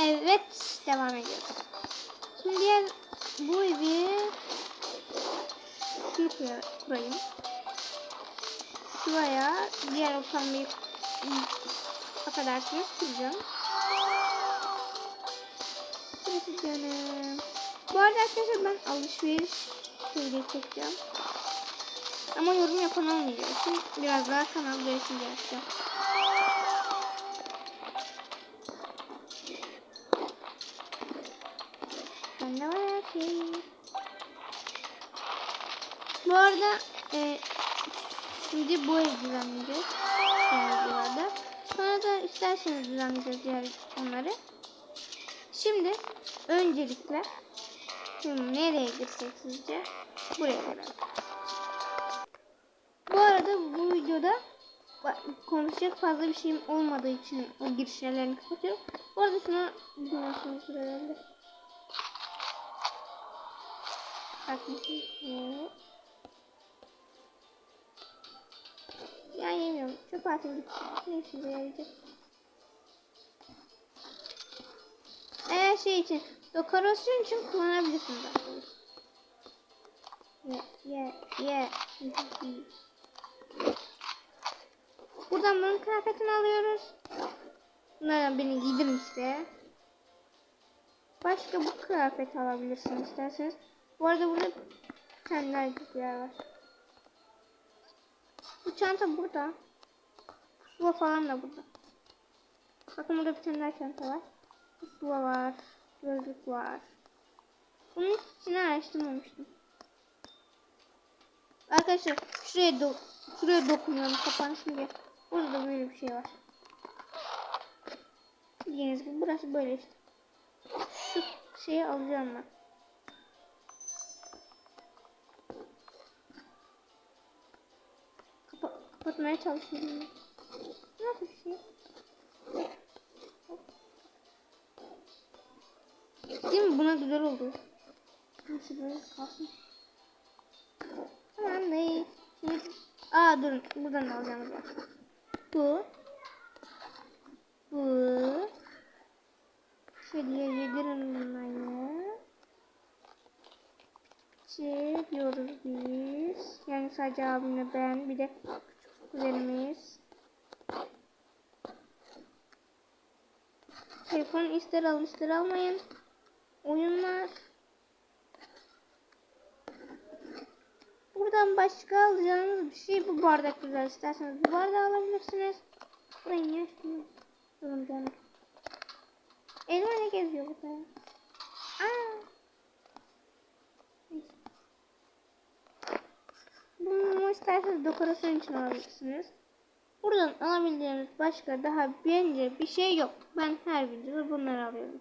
Evet, devam ediyoruz. Şimdi bu evi şunu koy- kurayım. Şuraya diğer ortamı affedersiniz kuracağım. Burası canım. Bu arada arkadaşlar ben alışveriş şeyleri çekeceğim. Ama yorum yapan olmayacak. Şimdi biraz daha kanal gelişince yapacağım. Bu arada e, şimdi bu ev düzenleyeceğiz. Diğer videolarda. Sonra da isterseniz düzenleyeceğiz diğer onları. Şimdi öncelikle şimdi nereye gitsek sizce? Buraya gelelim. Bu arada bu videoda konuşacak fazla bir şeyim olmadığı için o girişlerini kapatıyorum. Bu arada şunu biliyorsunuz herhalde. Evet. Ya yemiyorum. Çöp atayım. Ne işimize yarayacak? Eğer şey için, dekorasyon için kullanabilirsiniz arkadaşlar. Ye, ye, ye. Buradan bunun kıyafetini alıyoruz. Bunlardan birini giydim işte. Başka bu kıyafet alabilirsiniz isterseniz. Bu arada burada kendiler yer var. Bu çanta burada. Suva falan da burada. Bakın burada bir tane daha çanta var. Suva var. Gözlük var. Bunun içini araştırmamıştım. Arkadaşlar şuraya do şuraya dokunuyorum kapansın diye. Burada da böyle bir şey var. Bildiğiniz gibi burası böyle işte. Şu şeyi alacağım ben. Kapatmaya çalışıyorum. Nasıl şey? Değil mi? Buna güzel oldu. Nasıl böyle kalsın? Tamam değil. Şimdi... Aa durun. Buradan da alacağım. Bu. Bu. Şuraya yedirin bunları. Şey diyoruz biz. Yani sadece abimle ben. Bir de kuzenimiz. Telefon ister alın ister almayın. Oyunlar. Buradan başka alacağınız bir şey bu bardak güzel. İsterseniz bu bardağı alabilirsiniz. Burayı niye açtınız? Elma ne geziyor bu kadar? Aa. Neyse. Bunu isterseniz dekorasyon için alabilirsiniz. Buradan alabileceğiniz başka daha bence bir şey yok. Ben her videoda bunları alıyorum.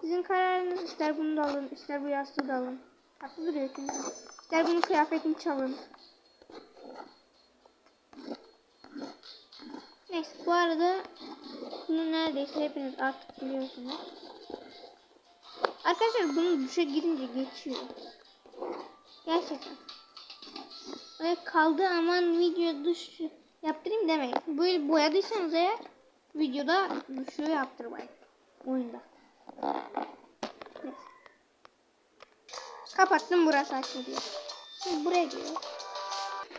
Sizin kararınız ister bunu da alın, ister bu yastığı da alın. Haklı duruyor çünkü. İster bunun kıyafetini çalın. Neyse bu arada bunu neredeyse hepiniz artık biliyorsunuz. Arkadaşlar bunu duşa girince geçiyor. Gerçekten. Böyle kaldı aman video duş yaptırayım demeyin. Böyle boyadıysanız eğer videoda duşu yaptırmayın. Oyunda. Neyse. Kapattım burası açılıyor. Şimdi buraya giriyor.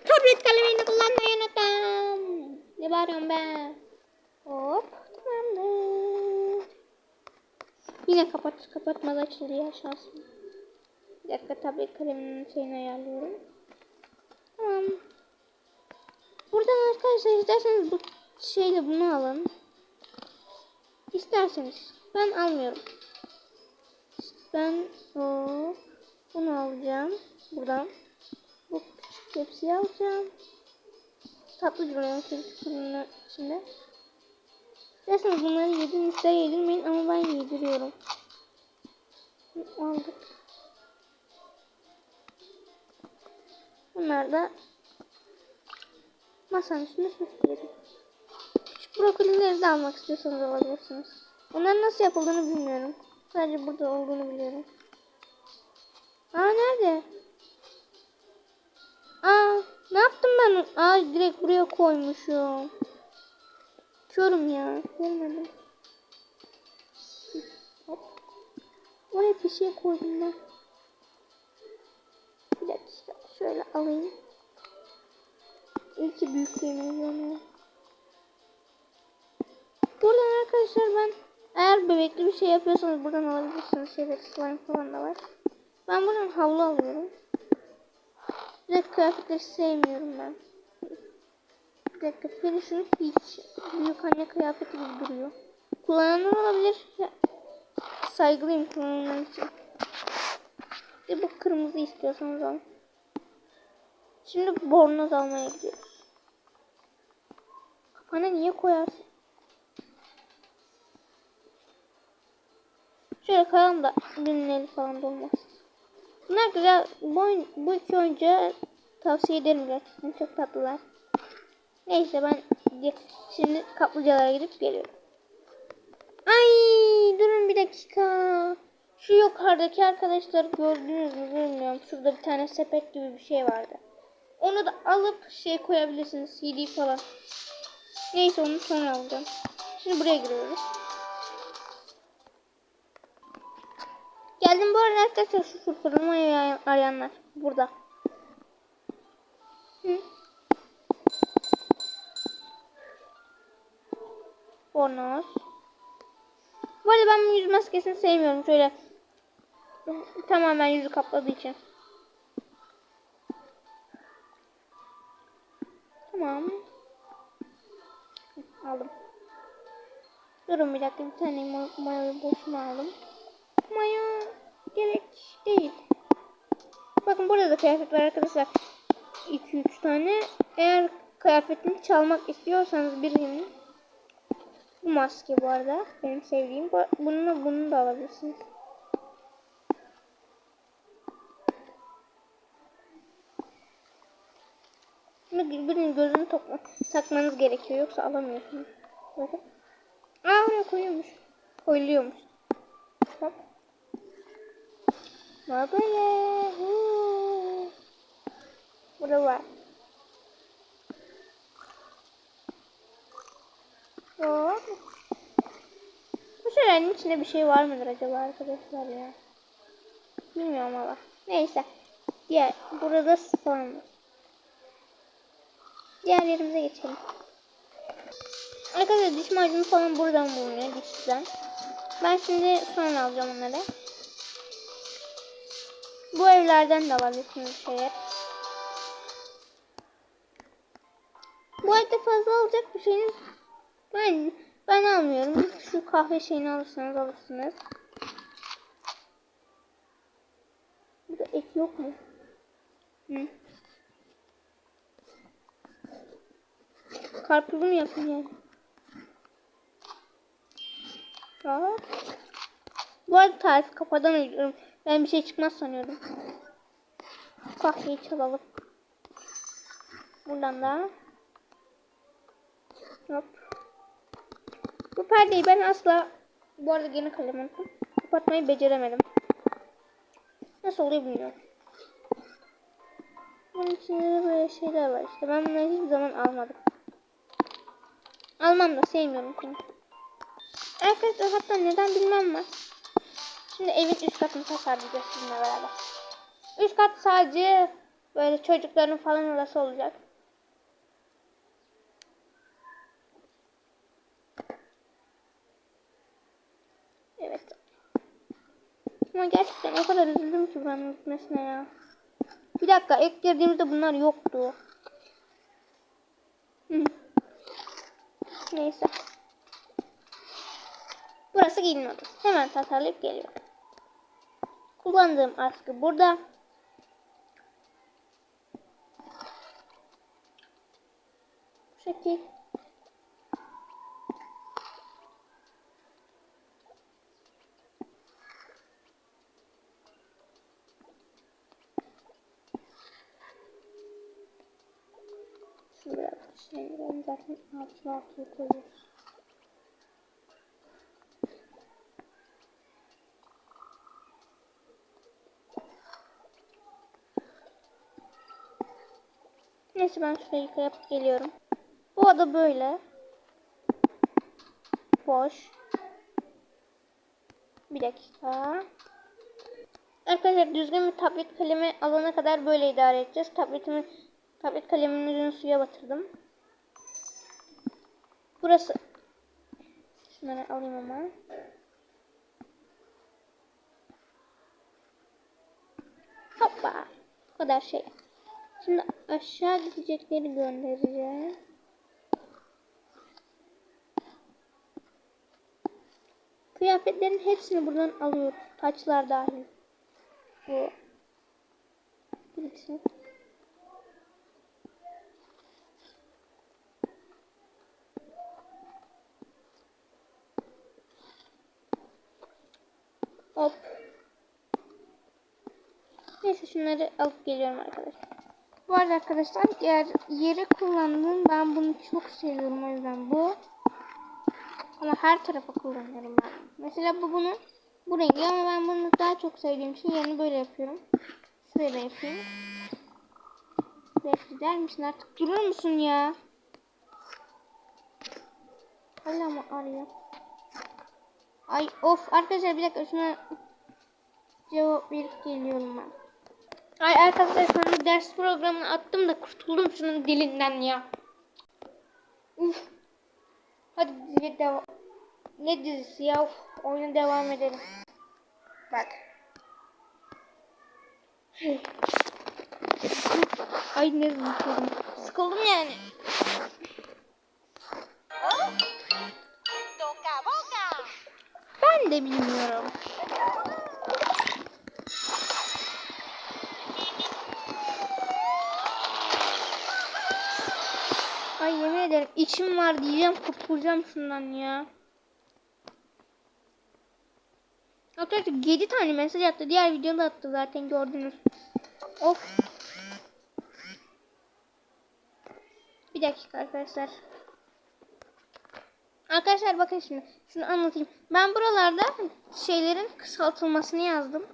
Tablet kalemini kullanmayı unuttum. Ne bağırıyorum ben? Hop tamamdır. Yine kapat kapatmaz açılıyor şansım. Bir dakika tablet kaleminin şeyini ayarlıyorum. Tamam. Buradan arkadaşlar isterseniz bu şeyle bunu alın. İsterseniz. Ben almıyorum. Ben o bunu alacağım. Buradan. Bu küçük tepsiyi alacağım. Tatlı duruyor tepsinin içinde. İsterseniz bunları yedirin ister yedirmeyin ama ben yediriyorum. Aldık. Bunlar da masanın üstünde süsleyelim. Küçük brokolileri de almak istiyorsanız alabilirsiniz. Bunların nasıl yapıldığını bilmiyorum. Sadece burada olduğunu biliyorum. Aa nerede? Aa ne yaptım ben? Aa direkt buraya koymuşum. Körüm ya. Görmedim. şey koydum ben. Bir dakika şöyle alayım. İyi ki büyüklüğümü yanıyor. Buradan arkadaşlar ben eğer bebekli bir şey yapıyorsanız buradan alabilirsiniz. Şeyler slime falan da var. Ben buradan havlu alıyorum. Red kıyafetleri sevmiyorum ben. Bir dakika Periş'in hiç büyük anne kıyafeti gibi duruyor. Kullananlar olabilir. Saygılıyım kullananlar için. Bir bu kırmızı istiyorsanız alın. Şimdi bornoz almaya gidiyoruz. Kafana niye koyarsın? Şöyle koyalım da eli falan dolmaz. Bunlar güzel. Bu, bu iki oyuncağı tavsiye ederim gerçekten. Çok tatlılar. Neyse ben şimdi kaplıcalara gidip geliyorum. Ay durun bir dakika. Şu yukarıdaki arkadaşlar gördünüz mü bilmiyorum. Şurada bir tane sepet gibi bir şey vardı. Onu da alıp şey koyabilirsiniz. CD falan. Neyse onu sonra alacağım. Şimdi buraya giriyoruz. Geldim bu arada arkadaşlar şu fırfırımı arayanlar. Burada. Hı? Bornoz. Bu arada ben yüz maskesini sevmiyorum. Şöyle tamamen yüzü kapladığı için. Durun bir tane ma mayoyu boşuna aldım. Mayo gerek değil. Bakın burada da kıyafet var arkadaşlar. 2-3 tane. Eğer kıyafetini çalmak istiyorsanız birinin bu maske bu arada benim sevdiğim. Bu- Bununla bunu da alabilirsiniz. Birinin gözünü topla, takmanız gerekiyor yoksa alamıyorsunuz. Bakın. Aa oraya koyuyormuş. Koyuluyormuş. Hop. Var böyle. Burada var. Hop. Bu şölenin içinde bir şey var mıdır acaba arkadaşlar ya? Bilmiyorum ama. Neyse. Diğer burada spawn. Diğer yerimize geçelim. Arkadaşlar diş macunu falan buradan bulunuyor dişten. Ben şimdi sonra alacağım onları. Bu evlerden de alabilirsiniz şeyler. Bu evde fazla alacak bir şeyiniz ben ben almıyorum. Şu kahve şeyini alırsanız alırsınız. Burada et yok mu? Hı. Karpuzlu mu yapayım yani? Aa. Bu arada tarifi kafadan uyduruyorum. Ben bir şey çıkmaz sanıyordum. Kahveyi çalalım. Buradan da. Hop. Bu perdeyi ben asla bu arada yeni kalem unuttum. Kapatmayı beceremedim. Nasıl oluyor bilmiyorum. Bunun içinde de böyle şeyler var işte. Ben bunları hiçbir zaman almadım. Almam da sevmiyorum çünkü. Arkadaşlar hatta neden bilmem var. Şimdi evin üst katını tasarlayacağız sizinle beraber. Üst kat sadece böyle çocukların falan odası olacak. Evet. Ama gerçekten o kadar üzüldüm ki buranın gitmesine ya. Bir dakika ilk girdiğimizde bunlar yoktu. Neyse. Giyinme odası. Hemen tasarlayıp geliyorum. Kullandığım askı burada. Bu şekil. Şunu biraz şey, zaten altına altına. Neyse ben şurayı yıkayıp geliyorum. Bu oda böyle. Boş. Bir dakika. Arkadaşlar düzgün bir tablet kalemi alana kadar böyle idare edeceğiz. Tabletimi tablet kalemimin ucunu suya batırdım. Burası Şunları alayım ama. Hoppa. Bu kadar şey. Şimdi aşağı gidecekleri göndereceğim. Kıyafetlerin hepsini buradan alıyoruz. Taçlar dahil. Bu. Birisi. Hop. Neyse şunları alıp geliyorum arkadaşlar. Bu arada arkadaşlar diğer yeri kullandım. Ben bunu çok seviyorum o yüzden bu. Ama her tarafa kullanıyorum ben. Mesela bu bunu bu rengi ama ben bunu daha çok sevdiğim için yerini böyle yapıyorum. Da yapayım. Bekle der misin artık durur musun ya? Hala mı arıyor? Ay of arkadaşlar bir dakika şuna cevap verip geliyorum ben. Ay arkadaşlar sana ders programını attım da kurtuldum şunun dilinden ya. Uf. Hadi diziye devam. Ne dizisi ya? Uf, oyuna devam edelim. Bak. Ay ne sıkıldım. Sıkıldım yani. Ben de bilmiyorum. Ederim içim var diyeceğim kurtulacağım şundan ya. Arkadaşlar 7 tane mesaj attı. Diğer videoda attı zaten gördünüz. Of. Bir dakika arkadaşlar. Arkadaşlar bakın şimdi. Şunu anlatayım. Ben buralarda şeylerin kısaltılmasını yazdım.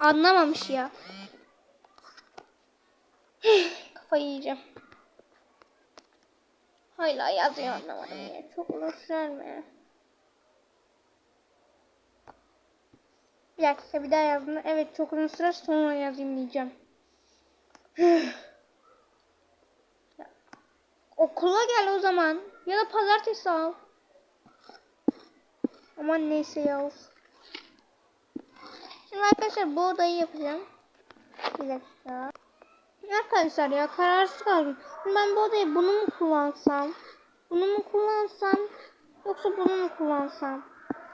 Anlamamış ya. Kafayı yiyeceğim. Hala yazıyor anlamadım ya. Çok uzun mi? Bir dakika bir daha yazdım. Evet çok uzun sürer sonra yazayım diyeceğim. Okula gel o zaman. Ya da pazartesi al. Aman neyse ya. Şimdi arkadaşlar bu odayı yapacağım. Bir dakika. Arkadaşlar ya kararsız kaldım. Ben bu odayı bunu mu kullansam? Bunu mu kullansam? Yoksa bunu mu kullansam?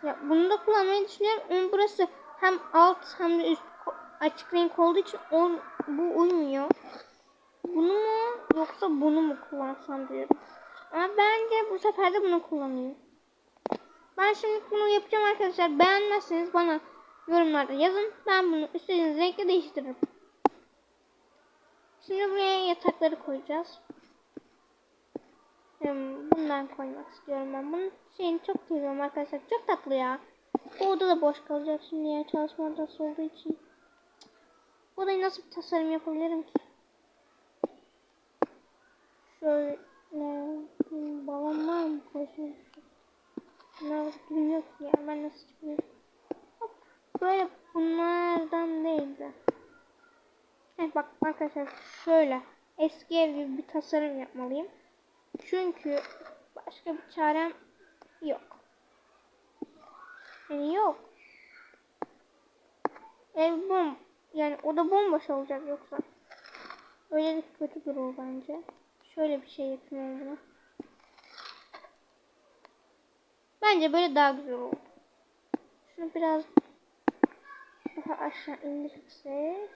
Ya bunu da kullanmayı düşünüyorum. Ama burası hem alt hem de üst açık renk olduğu için o, bu uymuyor. Bunu mu yoksa bunu mu kullansam diyorum. Ama bence bu sefer de bunu kullanayım. Ben şimdi bunu yapacağım arkadaşlar. Beğenmezseniz bana yorumlarda yazın. Ben bunu istediğiniz renkle değiştiririm. Şimdi buraya yatakları koyacağız. Hmm, bundan koymak istiyorum ben. Bunun şeyini çok seviyorum arkadaşlar. Çok tatlı ya. Bu oda da boş kalacak şimdi ya çalışma odası olduğu için. Bu odayı nasıl bir tasarım yapabilirim ki? Şöyle hmm, var mı koysam? Ne bilmiyorum ki ya ben nasıl çıkıyorum. Hop, böyle bunlardan değildi. Evet bak arkadaşlar şöyle eski ev bir tasarım yapmalıyım. Çünkü başka bir çarem yok. Yani yok. Ev bom yani o da bomboş olacak yoksa. Öyle de kötü durur bence. Şöyle bir şey yapayım bunu. Bence böyle daha güzel olur. Şunu biraz daha aşağı indirirsek.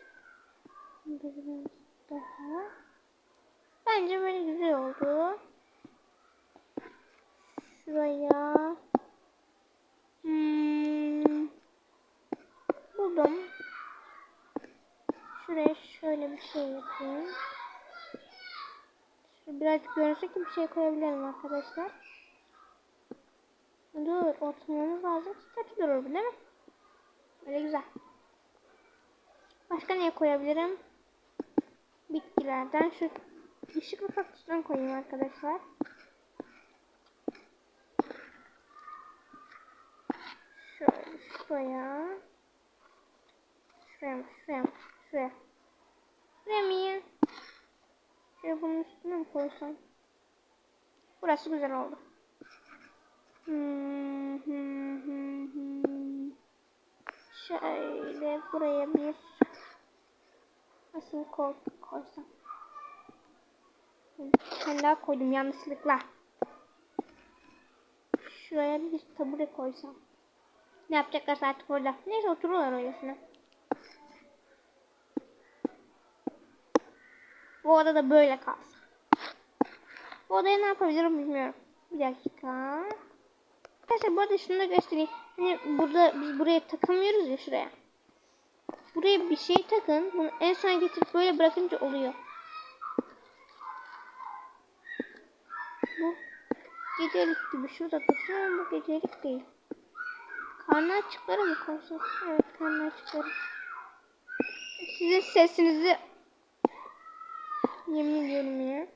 Biraz daha. Bence böyle güzel oldu. Şuraya. Hmm, buldum. Şuraya şöyle bir şey yapayım. Şöyle birazcık görünsek bir şey koyabilirim arkadaşlar. Dur, oturmamız lazım. Kötü durur değil mi? Böyle güzel. Başka ne koyabilirim? Bitkilerden şu ışıklı kaktüsten koyayım arkadaşlar. Şöyle şuraya. Şuraya mı? Şuraya mı? Şuraya. Şuraya mı? Şöyle bunun üstüne mi koysam? Burası güzel oldu. Hmm, hmm, hmm. Şöyle buraya bir nasıl koysam. Daha koydum yanlışlıkla. Şuraya bir tabure koysam. Ne yapacaklar artık orada? Neyse oturuyorlar öylesine. Bu oda da böyle kalsın. Bu odaya ne yapabilirim bilmiyorum. Bir dakika. Arkadaşlar bu arada şunu da göstereyim. Hani burada biz buraya takamıyoruz ya şuraya. Buraya bir şey takın. Bunu en son getirip böyle bırakınca oluyor. Bu gecelik gibi şurada dursun ama bu gecelik değil. Karnı açıkları mı koysak? Evet karnı açıkları. Sizin sesinizi yemin ediyorum ya.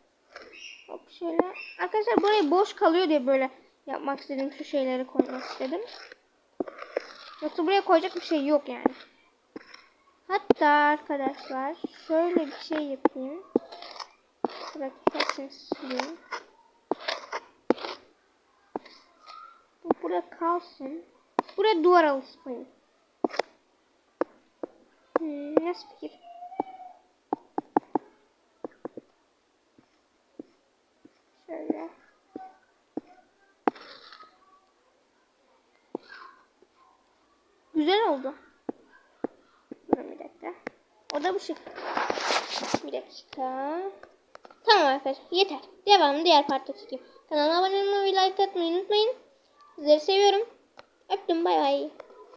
Hop şöyle. Arkadaşlar burayı boş kalıyor diye böyle yapmak istedim. Şu şeyleri koymak istedim. Yoksa buraya koyacak bir şey yok yani. Hatta arkadaşlar şöyle bir şey yapayım. Bırak hepsini sileyim. Bu burada kalsın. Buraya duvar alısı koyayım. Hmm, nasıl fikir? Şöyle. Güzel oldu. Durun bir dakika. Tamam arkadaşlar yeter. Devamını diğer partta çekeyim. Kanalıma abone olmayı like atmayı unutmayın. Sizleri seviyorum. Öptüm bay bay.